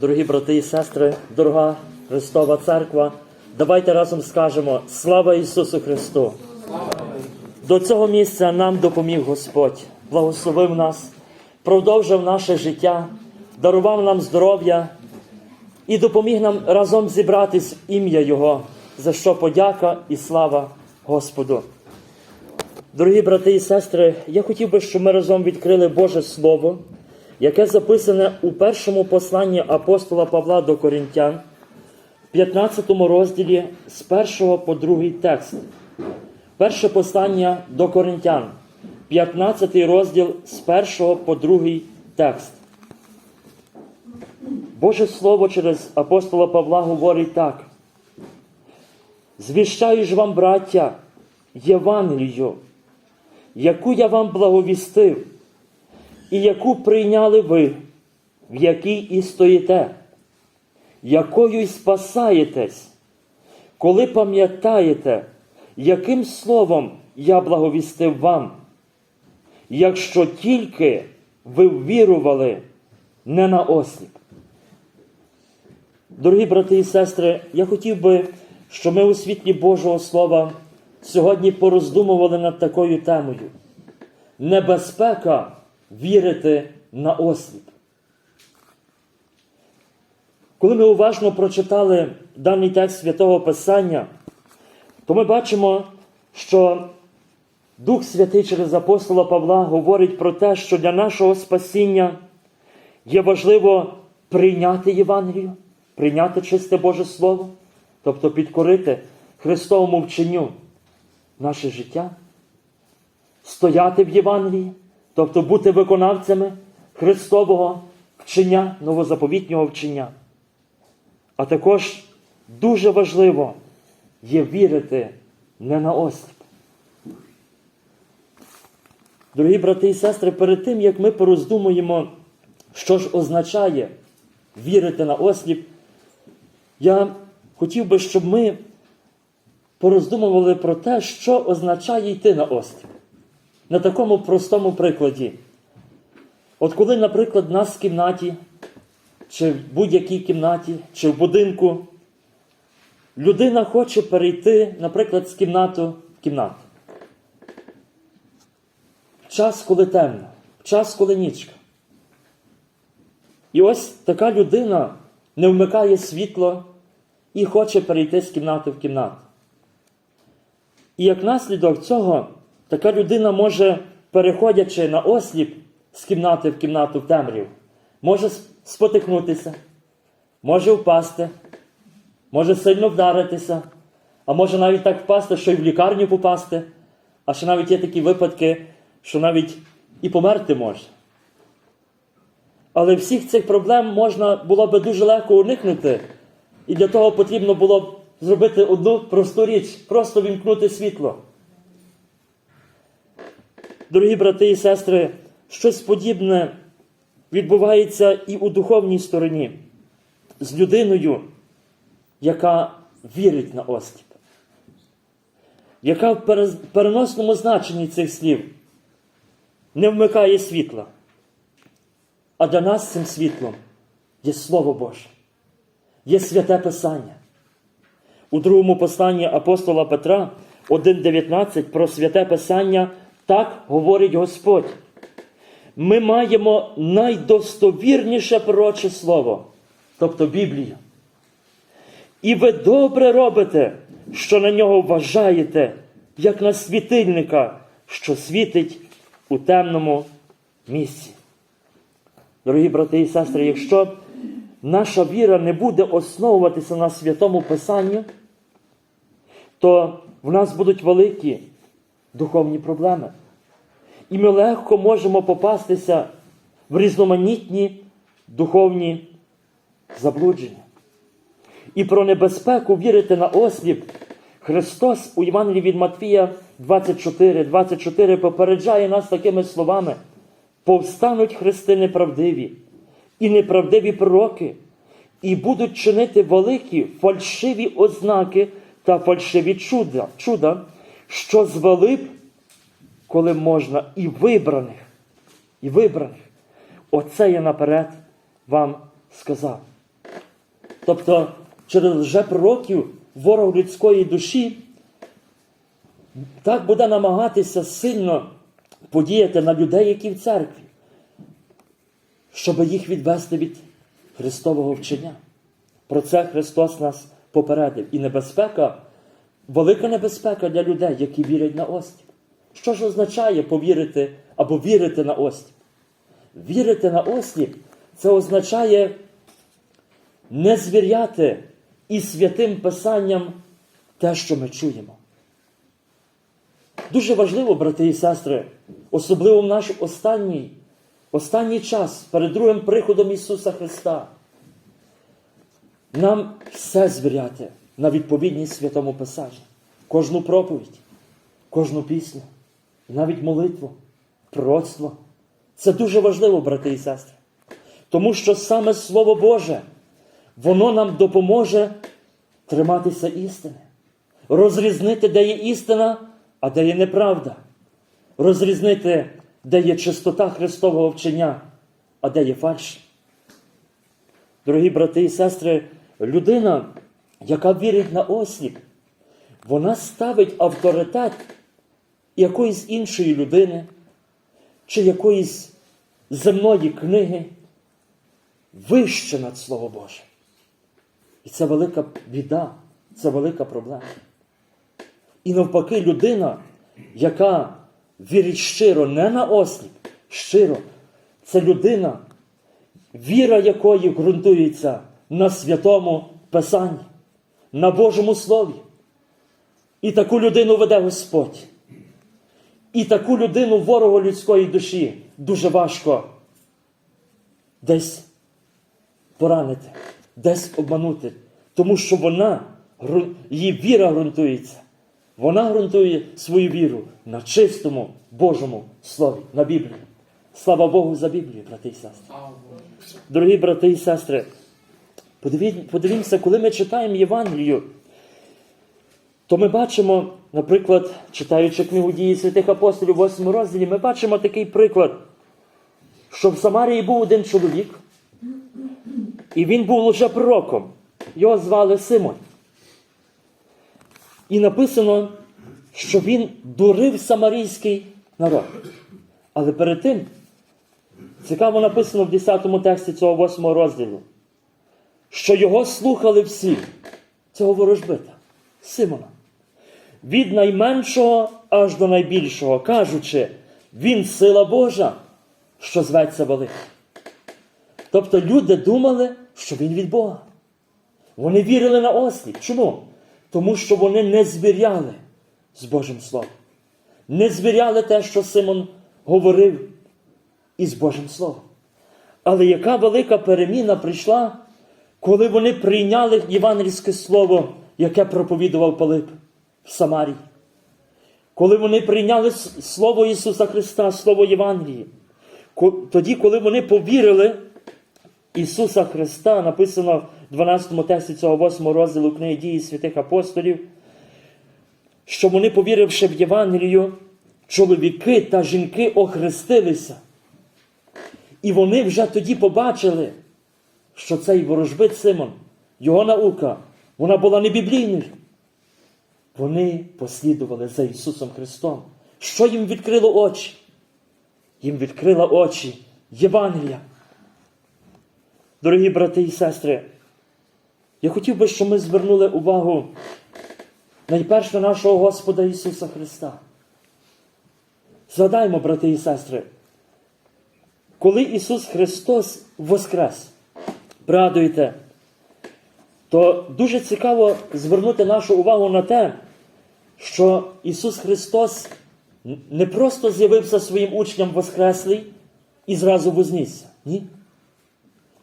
Дорогі брати і сестри, дорога Христова Церква, давайте разом скажемо Слава Ісусу Христу! До цього місця нам допоміг Господь, благословив нас, продовжив наше життя, дарував нам здоров'я і допоміг нам разом зібратись в ім'я Його, за що подяка і слава Господу. Дорогі брати і сестри, я хотів би, щоб ми разом відкрили Боже Слово, яке записане у першому посланні апостола Павла до Коринтян, в 15 розділі з 1 по 2 текст. Перше послання до Коринтян, 15 розділ з 1 по 2 текст. Боже Слово через апостола Павла говорить так. Звіщаю ж вам, браття, Євангелію, яку я вам благовістив, і яку прийняли ви, в якій і стоїте, якою й спасаєтесь, коли пам'ятаєте, яким словом я благовістив вам, якщо тільки ви ввірували не на осліп. Дорогі брати і сестри, я хотів би, щоб ми у світлі Божого Слова сьогодні пороздумували над такою темою. Небезпека вірити на осліп. Коли ми уважно прочитали даний текст Святого Писання, то ми бачимо, що Дух Святий через апостола Павла говорить про те, що для нашого спасіння є важливо прийняти Євангелію, прийняти чисте Боже Слово, тобто підкорити Христовому вченню наше життя, стояти в Євангелії, тобто бути виконавцями Христового вчення, новозаповітнього вчення. А також дуже важливо є вірити не на осліп. Дорогі брати і сестри, перед тим, як ми пороздумуємо, що ж означає вірити на осліп, я хотів би, щоб ми пороздумували про те, що означає йти на осліп. На такому простому прикладі. От коли, наприклад, нас в кімнаті, чи в будь-якій кімнаті, чи в будинку, людина хоче перейти, наприклад, з кімнати в кімнату. В час, коли темно, в час, коли нічка. І ось така людина не вмикає світло і хоче перейти з кімнати в кімнату. І як наслідок цього, така людина може, переходячи на осліп з кімнати в кімнату в темряву, може спотикнутися, може впасти, може сильно вдаритися, а може навіть так впасти, що й в лікарню попасти, а ще навіть є такі випадки, що навіть і померти може. Але всіх цих проблем можна було би дуже легко уникнути, і для того потрібно було б зробити одну просту річ просто вімкнути світло. Дорогі брати і сестри, щось подібне відбувається і у духовній стороні з людиною, яка вірить на осліп, яка в переносному значенні цих слів не вмикає світла. А для нас цим світлом є Слово Боже, є святе Писання. У другому посланні апостола Петра 1,19 про святе Писання так говорить Господь. Ми маємо найдостовірніше пророче слово, тобто Біблію. І ви добре робите, що на нього вважаєте, як на світильника, що світить у темному місці. Дорогі брати і сестри, якщо наша віра не буде основуватися на святому Писанні, то в нас будуть великі духовні проблеми. І ми легко можемо попастися в різноманітні духовні заблудження. І про небезпеку вірити на осліп Христос у Євангелії від Матвія 24, 24 попереджає нас такими словами: повстануть христи неправдиві і неправдиві пророки, і будуть чинити великі фальшиві ознаки та фальшиві чуда, чуда що звели б, коли можна, і вибраних, і вибраних. Оце я наперед вам сказав. Тобто, через лжепророків ворог людської душі так буде намагатися сильно подіяти на людей, які в церкві, щоб їх відвести від Христового вчення. Про це Христос нас попередив. І небезпека, велика небезпека для людей, які вірять на остів. Що ж означає повірити або вірити на остів? Вірити на осліп це означає не звіряти і святим Писанням те, що ми чуємо. Дуже важливо, брати і сестри, особливо в наш останній, останній час перед другим приходом Ісуса Христа. Нам все звіряти на відповідність святому Писанню. Кожну проповідь, кожну пісню, навіть молитву, пророцтво. Це дуже важливо, брати і сестри. Тому що саме Слово Боже, воно нам допоможе триматися істини, розрізнити, де є істина, а де є неправда, розрізнити, де є чистота Христового вчення, а де є фальш. Дорогі брати і сестри, людина, яка вірить на осліп, вона ставить авторитет якоїсь іншої людини чи якоїсь земної книги вище над Слово Боже. І це велика біда, це велика проблема. І навпаки, людина, яка вірить щиро не на осліп, щиро, це людина, віра якої ґрунтується на святому Писанні, на Божому Слові. І таку людину веде Господь. І таку людину ворогу людської душі дуже важко десь поранити, десь обманути. Тому що вона, її віра ґрунтується. Вона ґрунтує свою віру на чистому Божому Слові, на Біблії. Слава Богу за Біблію, брати і сестри. Дорогі брати і сестри, подивімося, коли ми читаємо Євангелію, то ми бачимо, наприклад, читаючи книгу дії святих апостолів, 8 розділі, ми бачимо такий приклад, що в Самарії був один чоловік, і він був лише пророком. Його звали Симон. І написано, що він дурив самарійський народ. Але перед тим, цікаво написано в 10 тексті цього 8 розділу, що його слухали всі, цього ворожбита, Симона. Від найменшого аж до найбільшого, кажучи, він сила Божа, що зветься великий. Тобто люди думали, що він від Бога. Вони вірили на осліп. Чому? Тому що вони не звіряли з Божим Словом. Не звіряли те, що Симон говорив із Божим Словом. Але яка велика переміна прийшла, коли вони прийняли євангельське слово, яке проповідував Пилип в Самарії. Коли вони прийняли Слово Ісуса Христа, Слово Євангелії, тоді, коли вони повірили Ісуса Христа, написано в 12 тексті цього 8 розділу книги дії святих апостолів, що вони, повіривши в Євангелію, чоловіки та жінки охрестилися. І вони вже тоді побачили, що цей ворожбит Симон, його наука, вона була не біблійною. Вони послідували за Ісусом Христом. Що їм відкрило очі? Їм відкрила очі Євангелія. Дорогі брати і сестри, я хотів би, щоб ми звернули увагу найперше на нашого Господа Ісуса Христа. Згадаймо, брати і сестри, коли Ісус Христос воскрес, пригадуйте, то дуже цікаво звернути нашу увагу на те, що Ісус Христос не просто з'явився своїм учням воскреслий і зразу вознісся. Ні.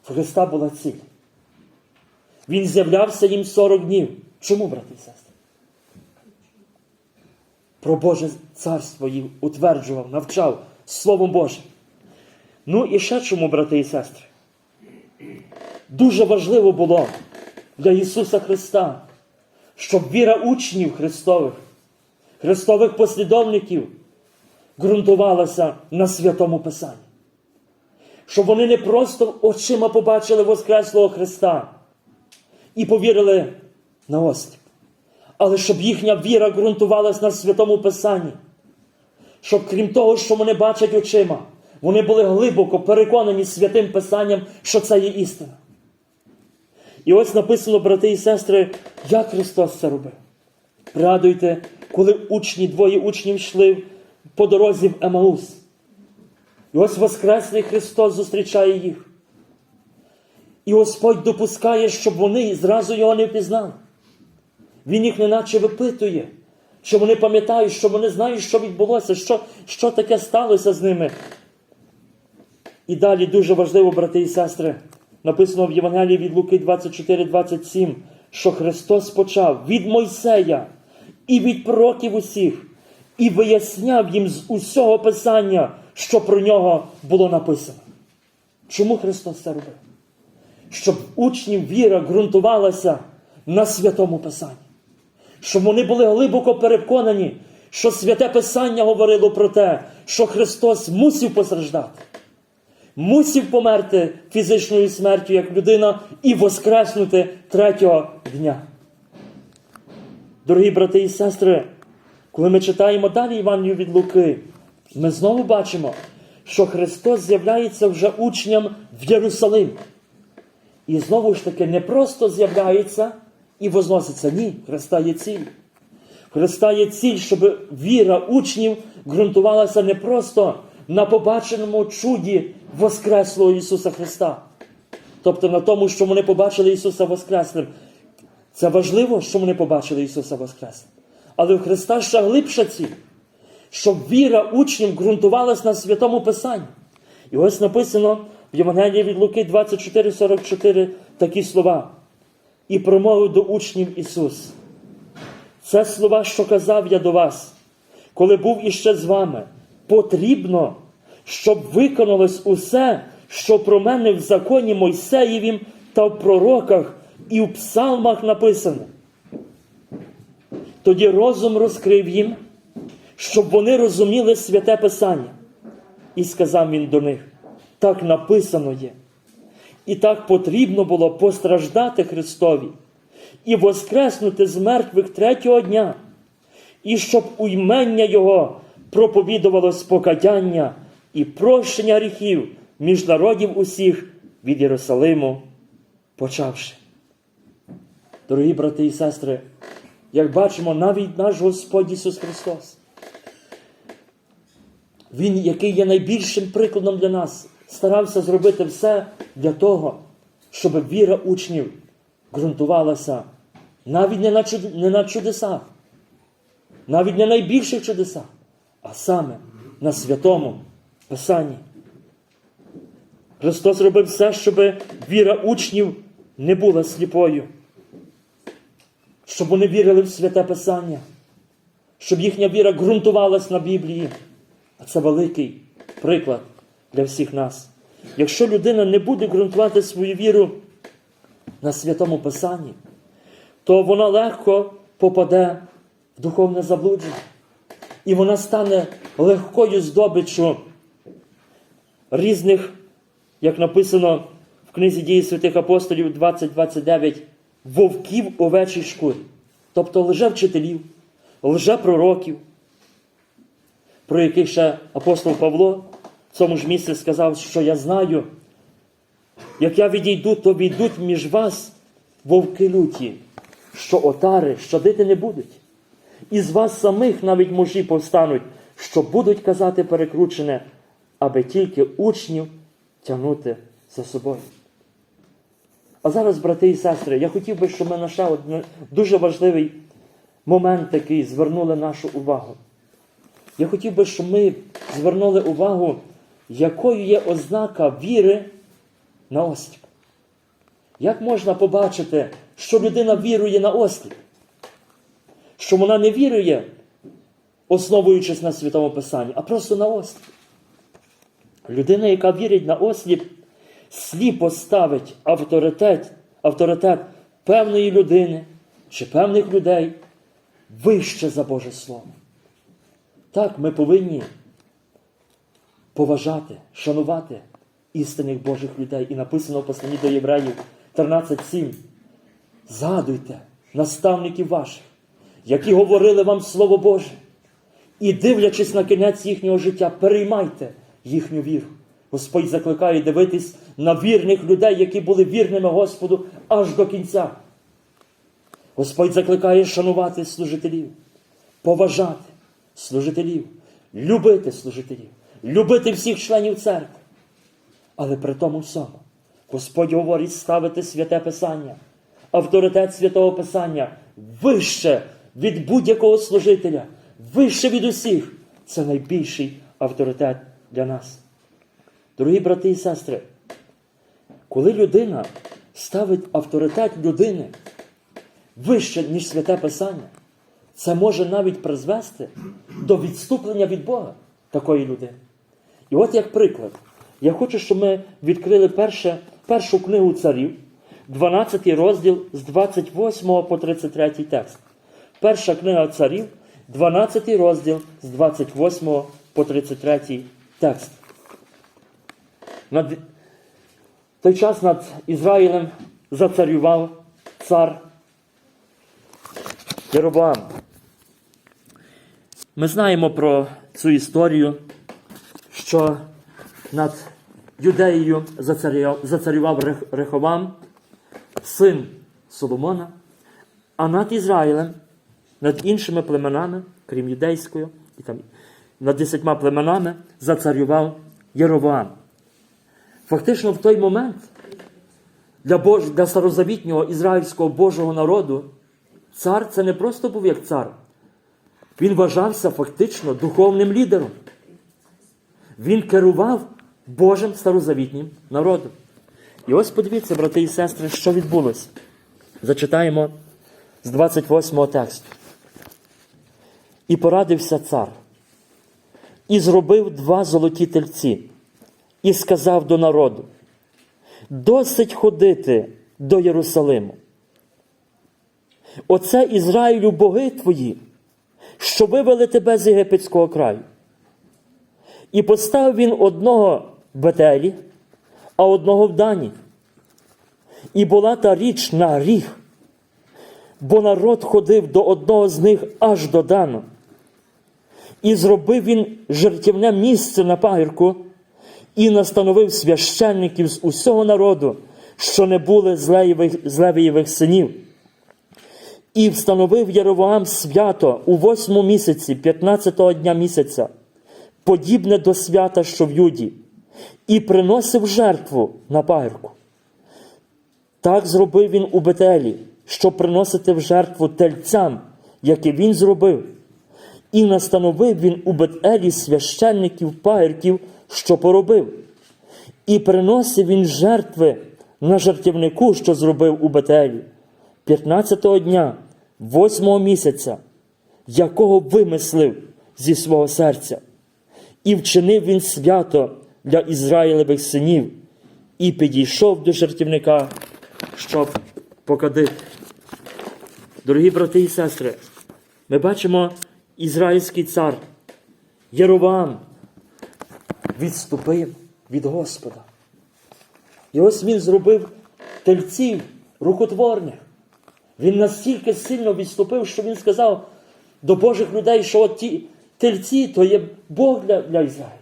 В Христа була ціль. Він з'являвся їм 40 днів. Чому, брати і сестри? Про Боже царство їх утверджував, навчав Словом Божим. Ну і ще чому, брати і сестри? Дуже важливо було для Ісуса Христа, щоб віра учнів Христових, Христових послідовників ґрунтувалася на святому Писанні. Щоб вони не просто очима побачили Воскреслого Христа, і повірили на осліп. Але щоб їхня віра ґрунтувалась на святому Писанні, щоб крім того, що вони бачать очима, вони були глибоко переконані святим Писанням, що це є істина. І ось написано, брати і сестри, як Христос це робив. Пригадуйте, коли учні, двоє учнів йшли по дорозі в Емаус. І ось Воскреслий Христос зустрічає їх. І Господь допускає, щоб вони зразу його не впізнали. Він їх неначе випитує, що вони пам'ятають, що вони знають, що відбулося, що, що таке сталося з ними. І далі дуже важливо, брати і сестри, написано в Євангелії від Луки 24-27, що Христос почав від Мойсея і від пророків усіх, і виясняв їм з усього Писання, що про нього було написано. Чому Христос це робив? Щоб учнів віра ґрунтувалася на святому Писанні. Щоб вони були глибоко переконані, що святе Писання говорило про те, що Христос мусив постраждати, мусив померти фізичною смертю як людина і воскреснути третього дня. Дорогі брати і сестри, коли ми читаємо далі Івангелію від Луки, ми знову бачимо, що Христос з'являється вже учням в Єрусалимі. І знову ж таки не просто з'являється і возноситься. Ні, Христа є ціль. Христа є ціль, щоб віра учнів ґрунтувалася не просто на побаченому чуді Воскреслого Ісуса Христа. Тобто на тому, що вони побачили Ісуса Воскреслим. Це важливо, що вони побачили Ісуса Воскреслим. Але у Христа ще глибша ціль, щоб віра учнів ґрунтувалась на святому Писанні. І ось написано в Євангелії від Луки 24,44 такі слова. І промовив до учнів Ісус. Це слова, що казав я до вас, коли був іще з вами. Потрібно, щоб виконалось усе, що про мене в законі Мойсеєвім та в пророках і в псалмах написано. Тоді розум розкрив їм, щоб вони розуміли святе Писання. І сказав він до них: так написано є. І так потрібно було постраждати Христові і воскреснути з мертвих третього дня, і щоб у імення Його проповідувалось покаяння і прощення гріхів між народів усіх від Єрусалиму почавши. Дорогі брати і сестри, як бачимо, навіть наш Господь Ісус Христос, Він, який є найбільшим прикладом для нас, старався зробити все для того, щоб віра учнів ґрунтувалася навіть не на, чуд... чудесах, навіть не найбільших чудесах, а саме на святому Писанні. Христос робив все, щоб віра учнів не була сліпою, щоб вони вірили в святе Писання, щоб їхня віра ґрунтувалась на Біблії. А це великий приклад для всіх нас. Якщо людина не буде ґрунтувати свою віру на святому Писанні, то вона легко попаде в духовне заблудження. І вона стане легкою здобиччю різних, як написано в книзі дії святих апостолів 20-29, вовків овечій шкурі. Тобто лжевчителів, лжепророків, про яких ще апостол Павло в цьому ж місці сказав, що я знаю, як я відійду, то війдуть між вас вовки люті, що отари щадити не будуть. І з вас самих навіть мужі повстануть, що будуть казати перекручене, аби тільки учнів тягнути за собою. А зараз, брати і сестри, я хотів би, щоб ми на ще один дуже важливий момент такий звернули нашу увагу. Я хотів би, щоб ми звернули увагу, якою є ознака віри на осліп. Як можна побачити, що людина вірує на осліп? Що вона не вірує, основуючись на Святому Писанні, а просто на осліп. Людина, яка вірить на осліп, сліпо ставить авторитет, авторитет певної людини чи певних людей вище за Боже Слово. Так, ми повинні поважати, шанувати істинних Божих людей. І написано в посланні до євреїв 13.7. Згадуйте наставників ваших, які говорили вам Слово Боже. І, дивлячись на кінець їхнього життя, переймайте їхню віру. Господь закликає дивитись на вірних людей, які були вірними Господу аж до кінця. Господь закликає шанувати служителів, поважати служителів, любити служителів, любити всіх членів церкви. Але при тому всьому Господь говорить ставити святе Писання, авторитет святого Писання вище від будь-якого служителя, вище від усіх. Це найбільший авторитет для нас. Дорогі брати і сестри, коли людина ставить авторитет людини вище, ніж святе Писання, це може навіть призвести до відступлення від Бога такої людини. І от як приклад, я хочу, щоб ми відкрили перше, першу книгу царів, 12 розділ з 28 по 33 текст. Перша книга царів, 12 розділ з 28 по 33 текст. Над... Той час над Ізраїлем зацарював цар Єробоам. Ми знаємо про цю історію, що над Юдеєю зацарював, Реховам, син Соломона, а над Ізраїлем, над іншими племенами, крім юдейської, і там, над десятьма племенами зацарював Єровоам. Фактично в той момент для, Бож... для старозавітнього ізраїльського Божого народу цар це не просто був як цар. Він вважався фактично духовним лідером. Він керував Божим старозавітнім народом. І ось подивіться, брати і сестри, що відбулося. Зачитаємо з 28 тексту. І порадився цар, і зробив два золоті тельці, і сказав до народу: досить ходити до Єрусалиму. Оце Ізраїлю боги твої, що вивели тебе з єгипетського краю. І поставив він одного в Бетелі, а одного в Дані. І була та річ на гріх, бо народ ходив до одного з них аж до Дану. І зробив він жертівне місце на пагірку, і настановив священників з усього народу, що не були з Левієвих синів. І встановив Єровоам свято у восьмому місяці, 15-го дня місяця, подібне до свята, що в Юді, і приносив жертву на пагірку. Так зробив він у Бетелі, щоб приносити в жертву тельцям, яке він зробив. І настановив він у Бетелі священників пагірків, що поробив. І приносив він жертви на жертівнику, що зробив у Бетелі, 15-го дня, 8-го місяця, якого вимислив зі свого серця. І вчинив він свято для Ізраїлевих синів, і підійшов до жертівника, щоб покадити. Дорогі брати і сестри, ми бачимо ізраїльський цар Єровам відступив від Господа. І ось він зробив тельців рукотворних. Він настільки сильно відступив, що він сказав до Божих людей, що от ті тельці то є Бог для, для Ізраїля.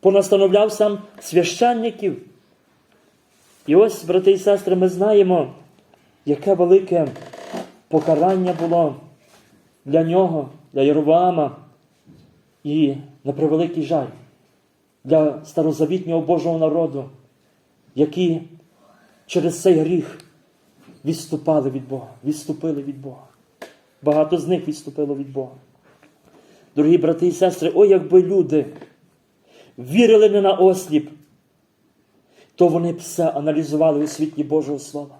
Понастановляв сам священників. І ось, брати і сестри, ми знаємо, яке велике покарання було для нього, для Єровоама. І на превеликий жаль для старозавітнього Божого народу, які через цей гріх відступали від Бога, відступили від Бога. Багато з них відступило від Бога. Дорогі брати і сестри, о, якби люди вірили не на осліп, то вони б все аналізували у світлі Божого Слова.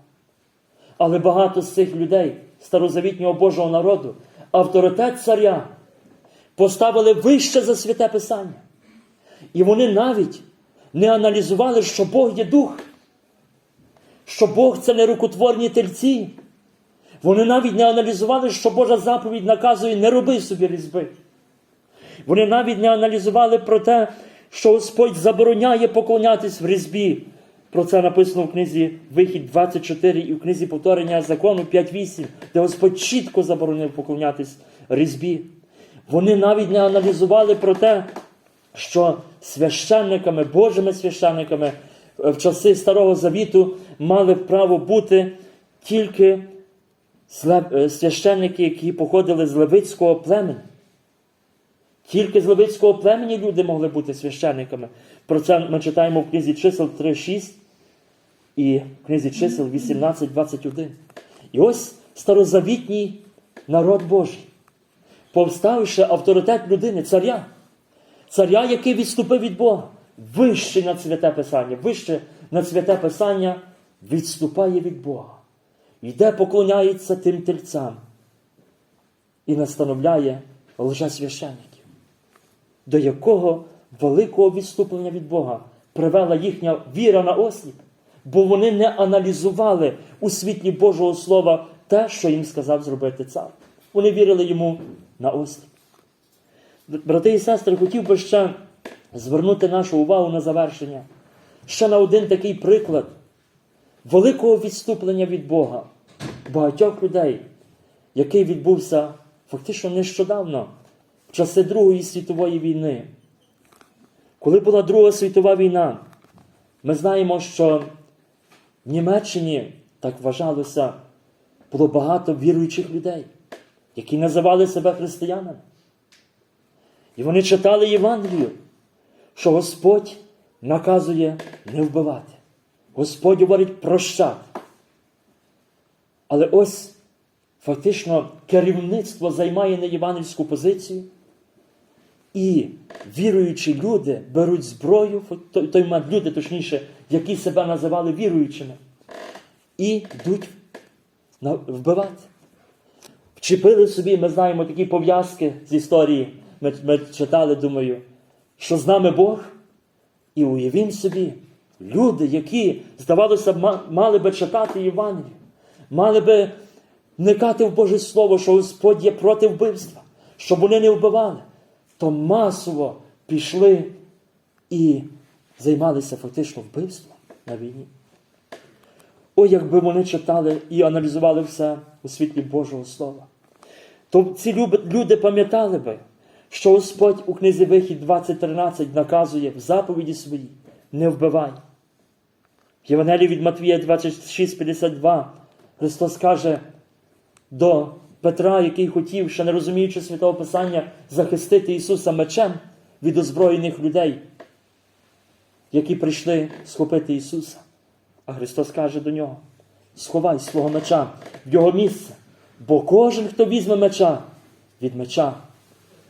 Але багато з цих людей, старозавітнього Божого народу, авторитет царя поставили вище за святе Писання. І вони навіть не аналізували, що Бог є дух, що Бог це не рукотворні тельці. Вони навіть не аналізували, що Божа заповідь наказує не роби собі різьби. Вони навіть не аналізували про те, що Господь забороняє поклонятись в різьбі Про це написано в книзі Вихід 24 і в книзі повторення закону 5.8, де Господь чітко заборонив поклонятись різьбі. Вони навіть не аналізували про те, що священниками, Божими священниками е, в часи Старого Завіту мали право бути тільки е, священники, які походили з Левицького племені. Тільки з Левицького племені люди могли бути священниками. Про це ми читаємо в книзі чисел 3.6 і в книзі чисел 18.21. І ось старозавітній народ Божий, повставши авторитет людини, царя, царя, який відступив від Бога, вище над святе Писання, вище над святе Писання відступає від Бога. Йде, поклоняється тим тельцям і настановляє лжесвященників, до якого великого відступлення від Бога привела їхня віра на осліп, бо вони не аналізували у світлі Божого Слова те, що їм сказав зробити цар. Вони вірили йому на осліп. Брати і сестри, хотів би ще звернути нашу увагу на завершення. Ще на один такий приклад великого відступлення від Бога багатьох людей, який відбувся фактично нещодавно, в часи Другої світової війни. Коли була Друга світова війна, ми знаємо, що в Німеччині, так вважалося, було багато віруючих людей, які називали себе християнами. І вони читали Євангелію, що Господь наказує не вбивати. Господь говорить прощати. Але ось фактично керівництво займає неєвангельську позицію, і віруючі люди беруть зброю, в той, момент люди, точніше, які себе називали віруючими, і йдуть вбивати. Вчепили собі, ми знаємо такі пов'язки з історії. Ми, ми читали, думаю, що з нами Бог, і уявім собі, люди, які, здавалося, мали би читати Євангелію, мали би вникати в Боже Слово, що Господь є проти вбивства, щоб вони не вбивали, то масово пішли і займалися фактично вбивством на війні. О, якби вони читали і аналізували все у світлі Божого Слова, то ці люди пам'ятали би, що Господь у книзі Вихід 20.13 наказує в заповіді своїй не вбивай. В Євангелії від Матвія 26.52 Христос каже до Петра, який хотів, ще не розуміючи Святого Писання, захистити Ісуса мечем від озброєних людей, які прийшли схопити Ісуса. А Христос каже до нього: сховай свого меча в його місце, бо кожен, хто візьме меча, від меча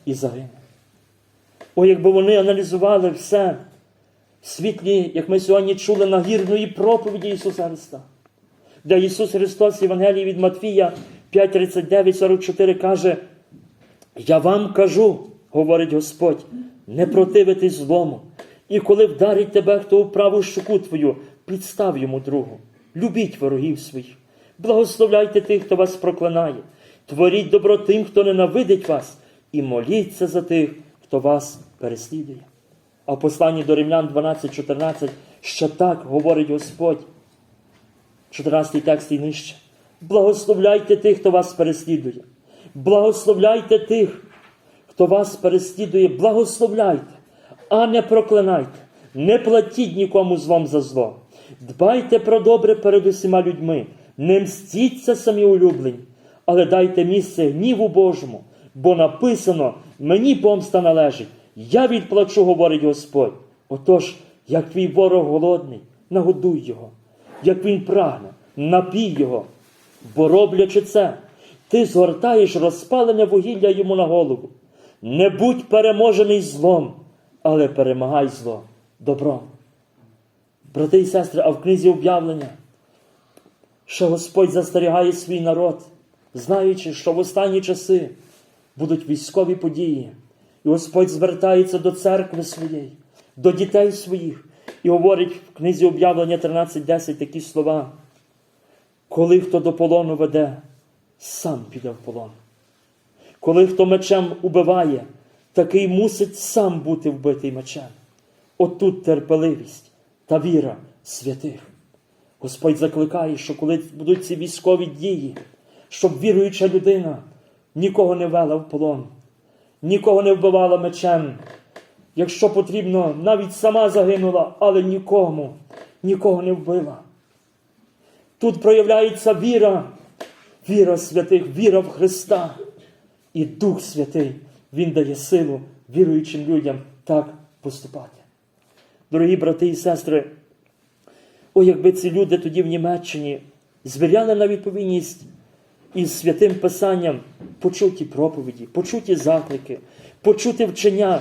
і загине. О, якби вони аналізували все в світлі, як ми сьогодні чули нагірної проповіді Ісуса Христа, де Ісус Христос в Євангелії від Матвія 5:39, 44 каже, я вам кажу, говорить Господь, не противитись злому. І коли вдарить тебе, хто в праву щуку твою, підстав йому другу. Любіть ворогів своїх, благословляйте тих, хто вас проклинає, творіть добро тим, хто ненавидить вас, і моліться за тих, хто вас переслідує. А в посланні до Римлян 12.14 ще так говорить Господь. 14 текст і нижче. Благословляйте тих, хто вас переслідує. Благословляйте тих, хто вас переслідує, благословляйте, а не проклинайте. Не платіть нікому злом за зло. Дбайте про добре перед усіма людьми. Не мстіться самі улюблені, але дайте місце гніву Божому, бо написано: мені помста належить. Я відплачу, говорить Господь. Отож, як твій ворог голодний, нагодуй його, як він прагне, напій його, бо роблячи це, ти згортаєш розпалене вугілля йому на голову. Не будь переможений злом, але перемагай зло добром. Брати і сестри, а в книзі об'явлення, що Господь застерігає свій народ, знаючи, що в останні часи будуть військові події, і Господь звертається до церкви своєї, до дітей своїх, і говорить в книзі об'явлення 13.10 такі слова. Коли хто до полону веде, сам піде в полон. Коли хто мечем убиває, такий мусить сам бути вбитий мечем. Отут терпеливість та віра святих. Господь закликає, що коли будуть ці військові дії, щоб віруюча людина нікого не вела в полон, нікого не вбивала мечем. Якщо потрібно, навіть сама загинула, але нікому, нікого не вбила. Тут проявляється віра, віра святих, віра в Христа. І Дух Святий, Він дає силу віруючим людям так поступати. Дорогі брати і сестри, о, якби ці люди тоді в Німеччині звіряли на відповідність із святим Писанням почуті проповіді, почуті заклики, почуті вчення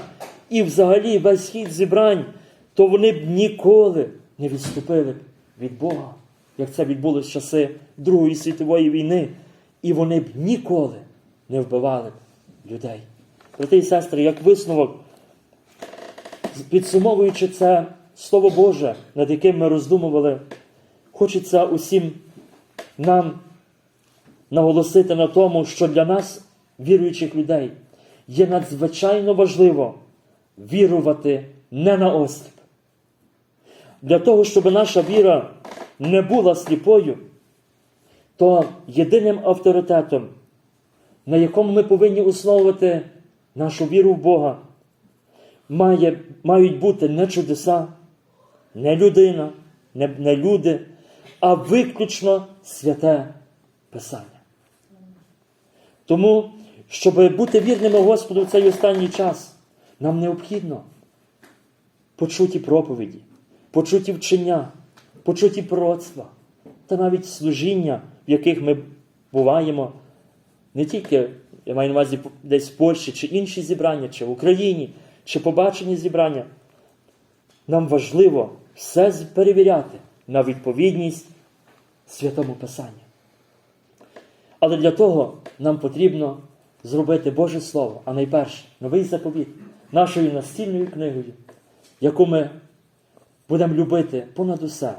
і взагалі весь хід зібрань, то вони б ніколи не відступили б від Бога, як це відбулося в часи Другої світової війни, і вони б ніколи не вбивали людей. Брати і сестри, як висновок, підсумовуючи це Слово Боже, над яким ми роздумували, хочеться усім нам наголосити на тому, що для нас, віруючих людей, є надзвичайно важливо вірувати не на осліп. Для того, щоб наша віра не була сліпою, то єдиним авторитетом, на якому ми повинні основувати нашу віру в Бога, має, мають бути не чудеса, не людина, не, не люди, а виключно святе Писання. Тому, щоб бути вірними Господу в цей останній час, нам необхідно почуті проповіді, почуті вчення, почуті пророцтва та навіть служіння, в яких ми буваємо не тільки, я маю на увазі десь в Польщі, чи інші зібрання, чи в Україні, чи побачені зібрання. Нам важливо все перевіряти на відповідність святому Писанню. Але для того нам потрібно зробити Боже Слово, а найперше новий заповіт нашою настільною книгою, яку ми будемо любити понад усе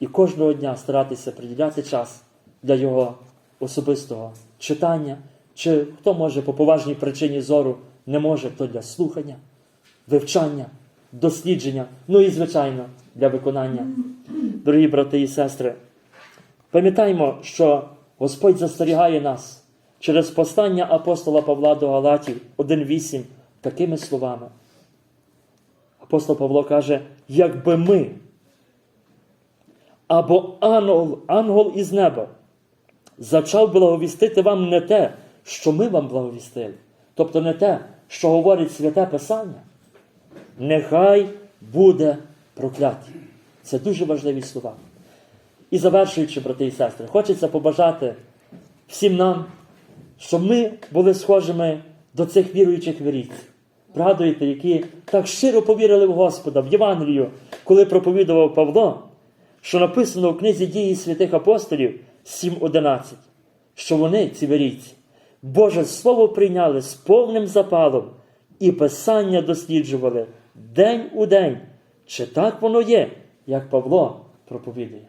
і кожного дня старатися приділяти час для його особистого читання, чи хто може по поважній причині зору не може, то для слухання, вивчання, дослідження, ну і, звичайно, для виконання. Дорогі брати і сестри, пам'ятаймо, що Господь застерігає нас через постання апостола Павла до Галатів 1.8 такими словами. Апостол Павло каже, якби ми або ангел, ангел із неба зачав благовістити вам не те, що ми вам благовістили, тобто не те, що говорить святе Писання, нехай буде прокляття. Це дуже важливі слова. І завершуючи, брати і сестри, хочеться побажати всім нам, щоб ми були схожими до цих віруючих вірійців. Пригадуєте, які так щиро повірили в Господа, в Євангелію, коли проповідував Павло, що написано в книзі дії святих апостолів 7.11, що вони, ці вірійці, Боже Слово прийняли з повним запалом і Писання досліджували день у день, чи так воно є, як Павло проповідує.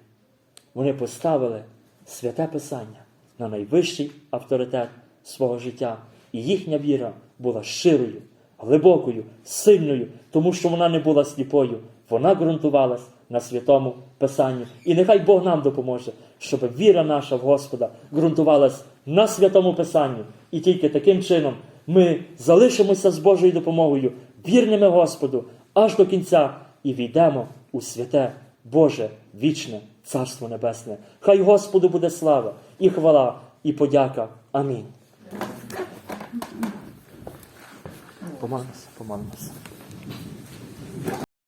Вони поставили святе Писання на найвищий авторитет свого життя, і їхня віра була щирою, глибокою, сильною, тому що вона не була сліпою, вона ґрунтувалась на святому Писанні. І нехай Бог нам допоможе, щоб віра наша в Господа ґрунтувалась на святому Писанні. І тільки таким чином ми залишимося з Божою допомогою, вірними Господу аж до кінця і війдемо у святе Боже вічне Царство Небесне. Хай Господу буде слава і хвала, і подяка. Амінь. Помолимося, помолимося.